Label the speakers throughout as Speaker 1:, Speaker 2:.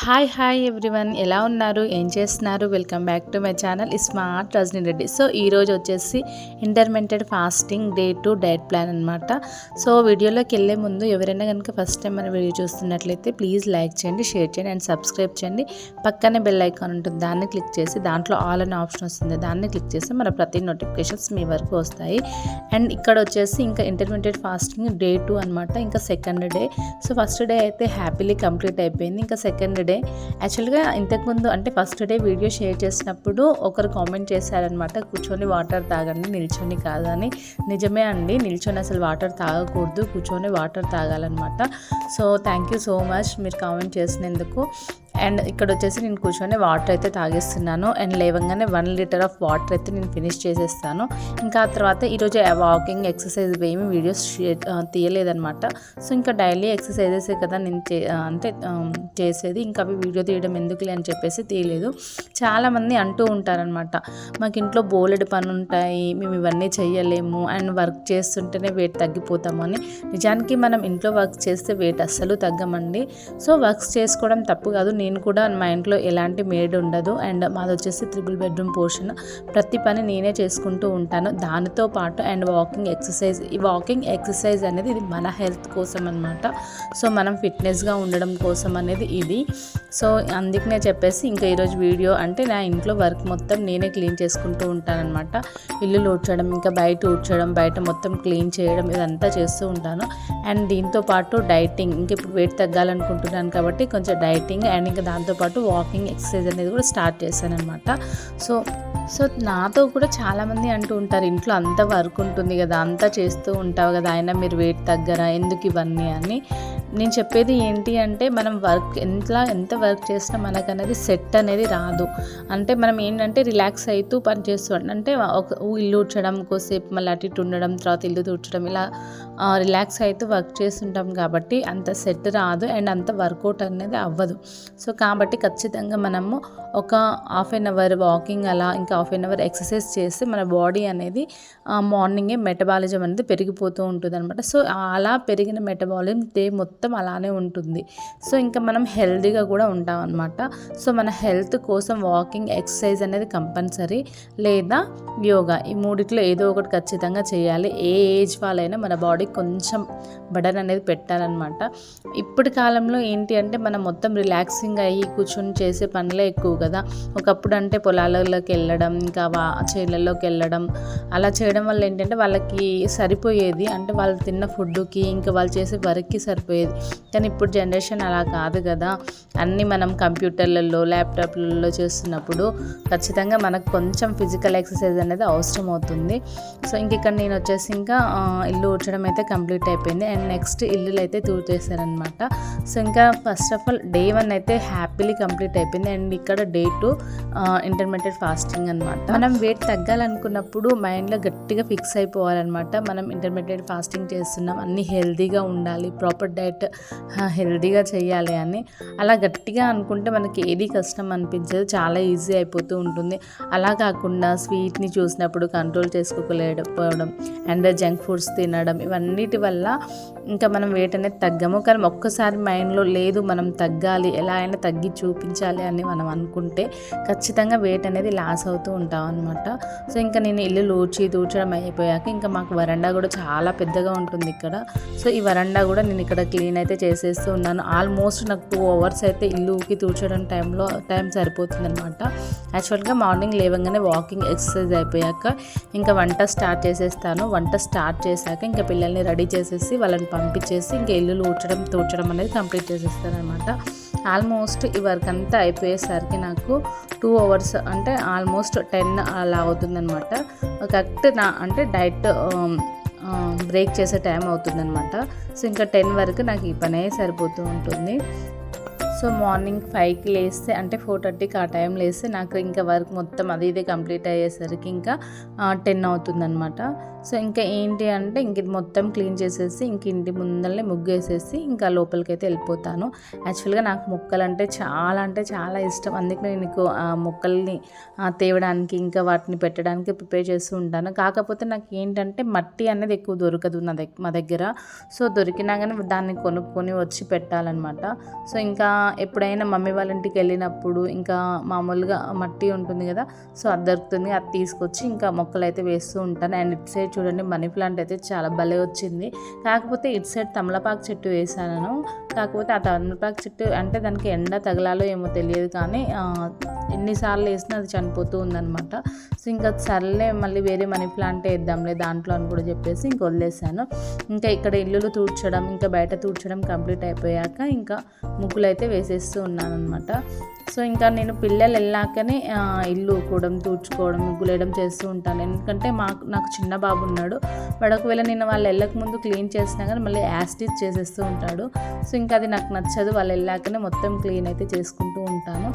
Speaker 1: Hi hi everyone. ఎలా ఉన్నారు? ఏం చేస్తున్నారు? Welcome back to my channel. Smart Rajani Reddy. So ఈరోజు వచ్చేసి intermediate fasting day two diet plan అనమాట సో వీడియోలోకి వెళ్ళే ముందు ఎవరైనా కనుక ఫస్ట్ టైం మన వీడియో చూస్తున్నట్లయితే ప్లీజ్ లైక్ చేయండి షేర్ చేయండి అండ్ సబ్స్క్రైబ్ చేయండి. పక్కనే బెల్ ఐకాన్ ఉంటుంది. దాన్ని క్లిక్ చేసి దాంట్లో ఆల్ అనే ఆప్షన్ వస్తుంది. దాన్ని క్లిక్ చేసి మన ప్రతి నోటిఫికేషన్స్ మీ వరకు వస్తాయి. అండ్ ఇక్కడ వచ్చేసి ఇంకా ఇంటర్మీడియట్ ఫాస్టింగ్ డే టూ అనమాట ఇంకా second day. So first day అయితే హ్యాపీలీ కంప్లీట్ అయిపోయింది. ఇంకా సెకండ్ డే. యాక్చువల్గా ఇంతకుముందు అంటే ఫస్ట్ డే వీడియో షేర్ చేసినప్పుడు ఒకరు కామెంట్ చేశారనమాట కూర్చొని వాటర్ తాగండి నిల్చొని కాదని. నిజమే అండి నిల్చొని అసలు వాటర్ తాగకూడదు కూర్చొని water తాగాలన్నమాట. So thank you so much మీరు కామెంట్ చేసినందుకు. అండ్ ఇక్కడ వచ్చేసి నేను కూర్చొని వాటర్ అయితే తాగేస్తున్నాను. అండ్ లేవగానే వన్ లీటర్ ఆఫ్ వాటర్ అయితే నేను ఫినిష్ చేసేస్తాను. ఇంకా ఆ తర్వాత ఈరోజు వాకింగ్ ఎక్సర్సైజ్ ఏమి వీడియోస్ తీయలేదనమాట సో ఇంకా డైలీ ఎక్సర్సైజెస్ కదా నేను చే అంటే చేసేది. ఇంకా అవి వీడియో తీయడం ఎందుకులే అని చెప్పేసి తీయలేదు. చాలామంది అంటూ ఉంటారనమాట మాకు ఇంట్లో బోలెడు పని ఉంటాయి మేము ఇవన్నీ చేయలేము అండ్ వర్క్ చేస్తుంటేనే వెయిట్ తగ్గిపోతాము అని. నిజానికి మనం ఇంట్లో వర్క్ చేస్తే వెయిట్ అస్సలు తగ్గమండి. సో వర్క్స్ చేసుకోవడం తప్పు కాదు. నేను కూడా మా ఇంట్లో ఎలాంటి మేడ్ ఉండదు. అండ్ మాది వచ్చేసి త్రిబుల్ బెడ్రూమ్ పోర్షన్. ప్రతి పని నేనే చేసుకుంటూ ఉంటాను. దానితో పాటు అండ్ వాకింగ్ ఎక్సర్సైజ్. ఈ వాకింగ్ ఎక్సర్సైజ్ అనేది ఇది మన హెల్త్ కోసం అనమాట సో మనం ఫిట్నెస్గా ఉండడం కోసం అనేది ఇది. సో అందుకనే చెప్పేసి ఇంకా ఈరోజు వీడియో అంటే నా ఇంట్లో వర్క్ మొత్తం నేనే క్లీన్ చేసుకుంటూ ఉంటానన్నమాట. ఇల్లు ఊడ్చడం ఇంకా బయట ఊడ్చడం బయట మొత్తం క్లీన్ చేయడం ఇదంతా చేస్తూ ఉంటాను. అండ్ దీంతో పాటు డైటింగ్. ఇంకా ఇప్పుడు వెయిట్ తగ్గాలనుకుంటున్నాను కాబట్టి కొంచెం డైటింగ్ అండ్ ఇంకా దాంతోపాటు వాకింగ్ ఎక్సర్సైజ్ అనేది కూడా స్టార్ట్ చేశాను అనమాట సో సో నాతో కూడా చాలామంది అంటూ ఉంటారు ఇంట్లో అంత వర్క్ ఉంటుంది కదా అంతా చేస్తూ ఉంటావు కదా అయినా మీరు వెయిట్ తగ్గరా ఎందుకు ఇవన్నీ? అని. నేను చెప్పేది ఏంటి అంటే మనం వర్క్ ఎంత ఎంత వర్క్ చేసినా మనకు అనేది సెట్ అనేది రాదు. అంటే మనం ఏంటంటే రిలాక్స్ అవుతూ పని చేస్తాం అంటే ఒక ఇల్లు ఊడ్చడం కోసేపు మళ్ళీ అటు ఇటు ఉండడం తర్వాత ఇల్లు తూడ్చడం ఇలా రిలాక్స్ అవుతూ వర్క్ చేస్తుంటాం కాబట్టి అంత సెట్ రాదు అండ్ అంత వర్కౌట్ అనేది అవ్వదు. సో కాబట్టి ఖచ్చితంగా మనము ఒక హాఫ్ అన్ అవర్ వాకింగ్ అలా ఇంకా హాఫ్ అన్ అవర్ ఎక్సర్సైజ్ చేస్తే మన బాడీ అనేది మార్నింగే మెటబాలిజం అనేది పెరిగిపోతూ ఉంటుంది అనమాట సో అలా పెరిగిన మెటబాలిజం డే మొత్తం మొత్తం అలానే ఉంటుంది. సో ఇంకా మనం హెల్తీగా కూడా ఉంటాం అనమాట సో మన హెల్త్ కోసం వాకింగ్ ఎక్సర్సైజ్ అనేది కంపల్సరీ లేదా యోగా. ఈ మూడిట్లో ఏదో ఒకటి ఖచ్చితంగా చేయాలి. ఏ ఏజ్ వాళ్ళైనా మన బాడీ కొంచెం బడన్ అనేది పెట్టాలన్నమాట. ఇప్పటి కాలంలో ఏంటి అంటే మనం మొత్తం రిలాక్సింగ్ అయ్యి కూర్చొని చేసే పనులే ఎక్కువ కదా. ఒకప్పుడు అంటే పొలాలలోకి వెళ్ళడం ఇంకా వా చేళ్ళలోకి వెళ్ళడం అలా చేయడం వల్ల ఏంటంటే వాళ్ళకి సరిపోయేది. అంటే వాళ్ళు తిన్న ఫుడ్కి ఇంకా వాళ్ళు చేసే వర్క్కి సరిపోయేది. కానీ ఇప్పుడు జనరేషన్ అలా కాదు కదా. అన్నీ మనం కంప్యూటర్లలో ల్యాప్టాప్లలో చేస్తున్నప్పుడు ఖచ్చితంగా మనకు కొంచెం ఫిజికల్ ఎక్సర్సైజ్ అనేది అవసరం అవుతుంది. సో ఇంక ఇక్కడ నేను వచ్చేసి ఇంకా ఇల్లు ఊడ్చడం అయితే కంప్లీట్ అయిపోయింది. అండ్ నెక్స్ట్ ఇల్లులు అయితే తూర్చేశారనమాట సో ఇంకా first of all day one అయితే హ్యాపీలీ కంప్లీట్ అయిపోయింది. అండ్ ఇక్కడ డే టూ ఇంటర్మీడియట్ ఫాస్టింగ్ అనమాట మనం వెయిట్ తగ్గాలనుకున్నప్పుడు మైండ్లో గట్టిగా ఫిక్స్ అయిపోవాలన్నమాట. మనం ఇంటర్మీడియట్ ఫాస్టింగ్ చేస్తున్నాం అన్నీ హెల్తీగా ఉండాలి ప్రాపర్ డైట్ హెల్దీగా చేయాలి అని. అలా గట్టిగా అనుకుంటే మనకి ఏది కష్టం అనిపించదు. చాలా ఈజీ అయిపోతూ ఉంటుంది. అలా కాకుండా స్వీట్ని చూసినప్పుడు కంట్రోల్ చేసుకోలేకపోవడం అండ్ జంక్ ఫుడ్స్ తినడం ఇవన్నిటి వల్ల ఇంకా మనం వెయిట్ అనేది తగ్గము. కానీ ఒక్కసారి మైండ్లో లేదు మనం తగ్గాలి ఎలా అయినా తగ్గి చూపించాలి అని మనం అనుకుంటే ఖచ్చితంగా వెయిట్ అనేది లాస్ అవుతూ ఉంటాం అనమాట సో ఇంకా నేను ఇల్లు లూచి తూడ్చడం అయిపోయాక ఇంకా మాకు వరండా కూడా చాలా పెద్దగా ఉంటుంది ఇక్కడ. సో ఈ వరండా కూడా నేను ఇక్కడ క్లీన్ అయితే చేసేస్తూ ఉన్నాను. ఆల్మోస్ట్ నాకు టూ అవర్స్ అయితే ఇల్లుకి తూర్చడం టైంలో టైం సరిపోతుంది అనమాట యాక్చువల్గా మార్నింగ్ లేవగానే వాకింగ్ ఎక్సర్సైజ్ అయిపోయాక ఇంకా వంట స్టార్ట్ చేసేస్తాను. వంట స్టార్ట్ చేశాక ఇంకా పిల్లల్ని రెడీ చేసేసి వాళ్ళని పంపించేసి ఇంకా ఇల్లు ఊడ్చడం తూడ్చడం అనేది కంప్లీట్ చేసేస్తాను అనమాట ఆల్మోస్ట్ ఈ వర్క్ అంతా అయిపోయేసరికి నాకు టూ అవర్స్ అంటే ఆల్మోస్ట్ టెన్ అలా అవుతుందన్నమాట. కరెక్ట్ నా అంటే డైట్ um, బ్రేక్ చేసే టైం అవుతుందనమాట సో ఇంకా టెన్ వరకు నాకు ఈ పనే సరిపోతూ ఉంటుంది. సో మార్నింగ్ ఫైవ్కి లేస్తే అంటే ఫోర్ థర్టీకి ఆ టైం లేస్తే నాకు ఇంకా వర్క్ మొత్తం అది ఇది కంప్లీట్ అయ్యేసరికి ఇంకా టెన్ అవుతుందన్నమాట. సో ఇంకా ఏంటి అంటే ఇంక ఇది మొత్తం క్లీన్ చేసేసి ఇంక ఇంటి ముందరనే ముగ్గేసేసి ఇంకా లోపలికి అయితే వెళ్ళిపోతాను. యాక్చువల్గా నాకు మొక్కలు అంటే చాలా అంటే చాలా ఇష్టం. అందుకే నేను ఆ మొక్కల్ని తేవడానికి ఇంకా వాటిని పెట్టడానికి ప్రిపేర్ చేస్తూ ఉంటాను. కాకపోతే నాకు ఏంటంటే మట్టి అనేది ఎక్కువ దొరకదు నా దగ్గర మా దగ్గర. సో దొరికినా కానీ దాన్ని కొనుక్కొని వచ్చి పెట్టాలన్నమాట. సో ఇంకా ఎప్పుడైనా మమ్మీ వాళ్ళ ఇంటికి వెళ్ళినప్పుడు ఇంకా మామూలుగా మట్టి ఉంటుంది కదా సో అది దొరుకుతుంది అది తీసుకొచ్చి ఇంకా మొక్కలు అయితే వేస్తూ ఉంటాను. అండ్ ఇటు సైడ్ చూడండి మనీ ప్లాంట్ అయితే చాలా భలే వచ్చింది. కాకపోతే ఇటు సైడ్ తమలపాకు చెట్టు వేసాను కాకపోతే ఆ తమలపాకు చెట్టు అంటే దానికి ఎండ తగలాలో ఏమో తెలియదు కానీ ఎన్నిసార్లు వేసినా అది చనిపోతూ ఉందనమాట సో ఇంకా సర్లే మళ్ళీ వేరే మనీ ప్లాంట్ వేద్దాంలే దాంట్లో అని కూడా చెప్పేసి ఇంక వదిలేసాను ఇంకా ఇక్కడ ఇల్లులు తూడ్చడం ఇంకా బయట తూడ్చడం కంప్లీట్ అయిపోయాక ఇంకా ముగ్గులు అయితే వేసేస్తూ ఉన్నాను అనమాట సో ఇంకా నేను పిల్లలు వెళ్ళాకనే ఇల్లు ఊకోవడం తూడ్చుకోవడం ముగ్గులు వేయడం చేస్తూ ఉంటాను. ఎందుకంటే మాకు నాకు చిన్న బాబు ఉన్నాడు. వాడు ఒకవేళ నేను వాళ్ళు వెళ్ళక ముందు క్లీన్ చేసినా కానీ మళ్ళీ యాస్టిచ్ చేసేస్తూ ఉంటాడు. సో ఇంకా అది నాకు నచ్చదు. వాళ్ళు వెళ్ళాకనే మొత్తం క్లీన్ అయితే చేసుకుంటూ ఉంటాను.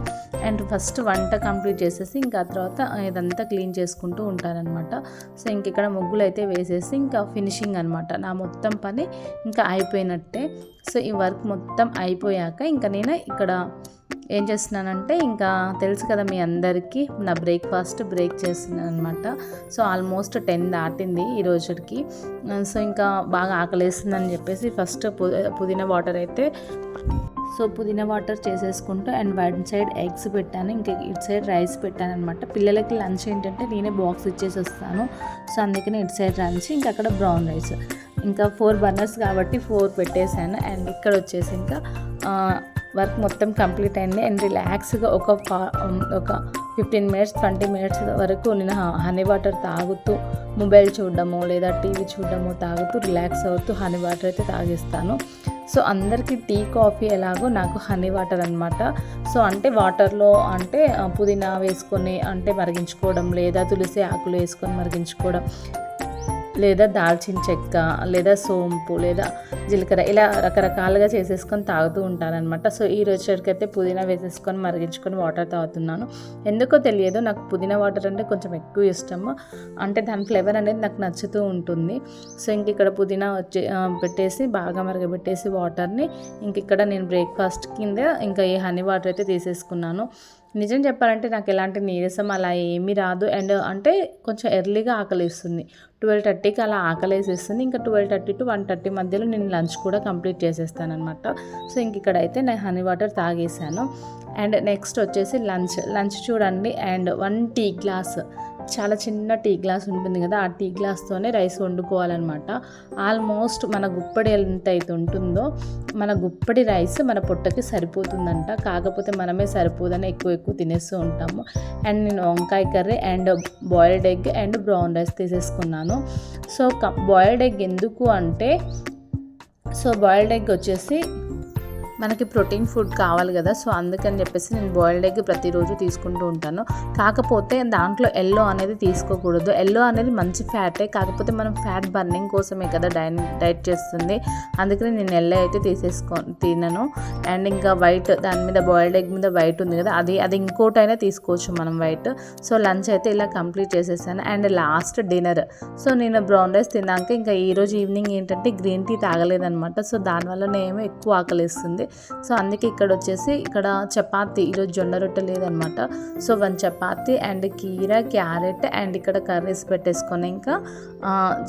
Speaker 1: అండ్ ఫస్ట్ వంట కంప్లీట్ చేసేసి ఇంకా ఆ తర్వాత ఇదంతా క్లీన్ చేసుకుంటూ ఉంటానన్నమాట. సో ఇంక ఇక్కడ ముగ్గులు అయితే వేసేసి ఇంకా ఫినిషింగ్ అనమాట నా మొత్తం పని ఇంకా అయిపోయినట్టే. సో ఈ వర్క్ మొత్తం అయిపోయాక ఇంకా నేను ఇక్కడ ఏం చేస్తున్నానంటే ఇంకా తెలుసు కదా మీ అందరికీ నా బ్రేక్ఫాస్ట్ బ్రేక్ చేస్తున్నాను అనమాట సో ఆల్మోస్ట్ టెన్ దాటింది ఈ రోజుకి. సో ఇంకా బాగా ఆకలేస్తుందని చెప్పేసి ఫస్ట్ పుదీనా వాటర్ అయితే సో పుదీనా వాటర్ చేసేసుకుంటూ అండ్ వన్ సైడ్ ఎగ్స్ పెట్టాను. ఇంకా ఇటు సైడ్ రైస్ పెట్టాను అనమాట పిల్లలకి లంచ్ ఏంటంటే నేనే బాక్స్ ఇచ్చేసి వస్తాను. సో అందుకని ఇటు సైడ్ లంచ్ ఇంకా అక్కడ బ్రౌన్ రైస్ ఇంకా ఫోర్ బర్నర్స్ కాబట్టి ఫోర్ పెట్టేశాను. అండ్ ఇక్కడ వచ్చేసి ఇంకా వర్క్ మొత్తం కంప్లీట్ అయింది. అండ్ రిలాక్స్గా ఒక ఒక ఫిఫ్టీన్ మినిట్స్ ట్వంటీ మినిట్స్ వరకు నేను హనీ వాటర్ తాగుతూ మొబైల్ చూడడము లేదా టీవీ చూడడము తాగుతూ రిలాక్స్ అవుతూ హనీ వాటర్ అయితే తాగిస్తాను. సో అందరికీ టీ కాఫీ ఎలాగో నాకు హనీ వాటర్ అనమాట సో అంటే వాటర్లో అంటే పుదీనా వేసుకొని అంటే మరిగించుకోవడం లేదా తులసి ఆకులు వేసుకొని మరిగించుకోవడం లేదా దాల్చిన చెక్క లేదా సోంపు లేదా జీలకర్ర ఇలా రకరకాలుగా చేసేసుకొని తాగుతూ ఉంటారనమాట సో ఈ రోజుకైతే అయితే పుదీనా వేసేసుకొని మరిగించుకొని వాటర్ తాగుతున్నాను. ఎందుకో తెలియదు నాకు పుదీనా వాటర్ అంటే కొంచెం ఎక్కువ ఇష్టము. అంటే దాని ఫ్లేవర్ అనేది నాకు నచ్చుతూ ఉంటుంది. సో ఇంక ఇక్కడ పుదీనా వచ్చి పెట్టేసి బాగా మరగబెట్టేసి వాటర్ని ఇంక ఇక్కడ నేను బ్రేక్ఫాస్ట్ కింద ఇంకా ఈ హనీ వాటర్ అయితే తీసేసుకున్నాను. నిజం చెప్పాలంటే నాకు ఎలాంటి నీరసం అలా ఏమీ రాదు. అండ్ అంటే కొంచెం ఎర్లీగా ఆకలిస్తుంది. ట్వెల్వ్ థర్టీకి అలా ఆకలేసేస్తుంది. ఇంకా twelve thirty to one thirty మధ్యలో నేను లంచ్ కూడా కంప్లీట్ చేసేస్తాను అనమాట సో ఇంక ఇక్కడైతే నేను హనీ వాటర్ తాగేసాను అండ్ నెక్స్ట్ వచ్చేసి లంచ్. లంచ్ చూడండి. అండ్ వన్ టీ గ్లాస్ చాలా చిన్న టీ గ్లాస్ ఉంటుంది కదా ఆ టీ గ్లాస్తోనే రైస్ వండుకోవాలన్నమాట. ఆల్మోస్ట్ మన గుప్పడి ఎంత అయితే ఉంటుందో మన గుప్పడి రైస్ మన పొట్టకి సరిపోతుందంట. కాకపోతే మనమే సరిపోదని ఎక్కువ ఎక్కువ తినేస్తూ ఉంటాము. అండ్ నేను వంకాయ curry and boiled egg and brown rice తీసేసుకున్నాను. సో బాయిల్డ్ ఎగ్ ఎందుకు అంటే సో బాయిల్డ్ ఎగ్ వచ్చేసి మనకి ప్రోటీన్ ఫుడ్ కావాలి కదా సో అందుకని చెప్పేసి నేను బాయిల్డ్ ఎగ్ ప్రతిరోజు తీసుకుంటూ ఉంటాను. కాకపోతే దాంట్లో ఎల్లో అనేది తీసుకోకూడదు. ఎల్లో అనేది మంచి ఫ్యాటే కాకపోతే మనం ఫ్యాట్ బర్నింగ్ కోసమే కదా డైన్ డైట్ చేస్తుంది. అందుకని నేను ఎల్లో అయితే తీసేసుకో తినను. అండ్ ఇంకా వైట్ దాని మీద బాయిల్డ్ ఎగ్ మీద వైట్ ఉంది కదా అది అది ఇంకోటైనా తీసుకోవచ్చు మనం వైట్. సో లంచ్ అయితే ఇలా కంప్లీట్ చేసేసాను. And last dinner. సో నేను బ్రౌన్ రైస్ తిన్నాక ఇంకా ఈరోజు ఈవినింగ్ ఏంటంటే గ్రీన్ టీ తాగలేదనమాట సో దానివల్ల ఏమో ఎక్కువ ఆకలిస్తుంది. సో అందుకే ఇక్కడ వచ్చేసి ఇక్కడ చపాతి ఈరోజు జొన్న రొట్టె లేదనమాట. సో వన్ చపాతి అండ్ కీర క్యారెట్ అండ్ ఇక్కడ కర్రీస్ పెట్టేసుకొని ఇంకా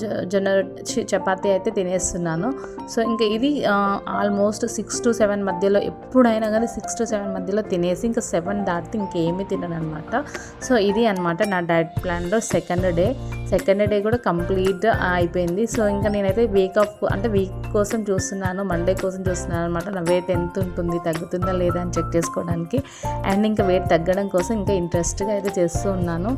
Speaker 1: జొ- జొన్న రొట్టె చపాతి అయితే తినేస్తున్నాను. సో ఇంకా ఇది ఆల్మోస్ట్ సిక్స్ టు సెవెన్ మధ్యలో ఎప్పుడైనా కానీ సిక్స్ టు సెవెన్ మధ్యలో తినేసి ఇంకా సెవెన్ దాటితే ఇంకేమీ తిననమాట సో ఇది అనమాట నా డైట్ ప్లాన్లో సెకండ్ డే. సెకండ్ డే కూడా కంప్లీట్ అయిపోయింది. సో ఇంకా నేనైతే వీక్ ఆఫ్ అంటే వీక్ కోసం చూస్తున్నాను మండే కోసం చూస్తున్నాను అనమాట. నా వెయిట్ ఎంత ఉంటుంది తగ్గుతుందా లేదా అని చెక్ చేసుకోవడానికి. అండ్ ఇంకా వెయిట్ తగ్గడం కోసం ఇంకా ఇంట్రెస్ట్గా అయితే చేస్తూ ఉన్నాను.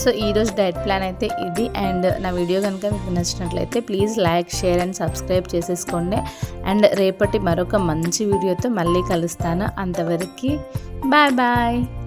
Speaker 1: సో ఈరోజు డైట్ ప్లాన్ అయితే ఇది. అండ్ నా వీడియో కనుక మీకు నచ్చినట్లయితే please like share and subscribe చేసేసుకోండి. అండ్ రేపటి మరొక మంచి వీడియోతో మళ్ళీ కలుస్తాను. అంతవరకు బాయ్ బాయ్.